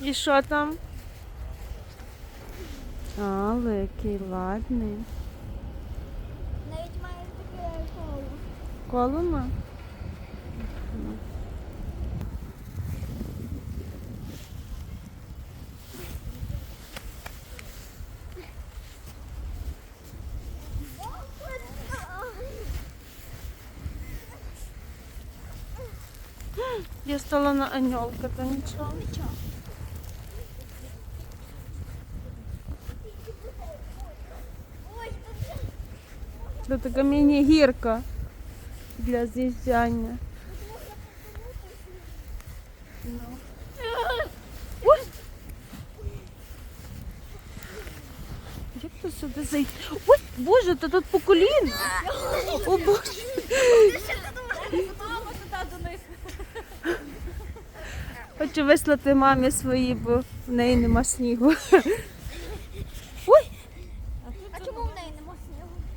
І що там? А, який ладний. Навіть має таке коло. Колома? Я стала на аньолка, то нічого. Ой, Це така міні-гірка для з'їжджання. Як то сюди зайти? Ой, Боже, то тут по коліна. О, Боже. Хочу вислати мамі свої, бо в неї нема снігу.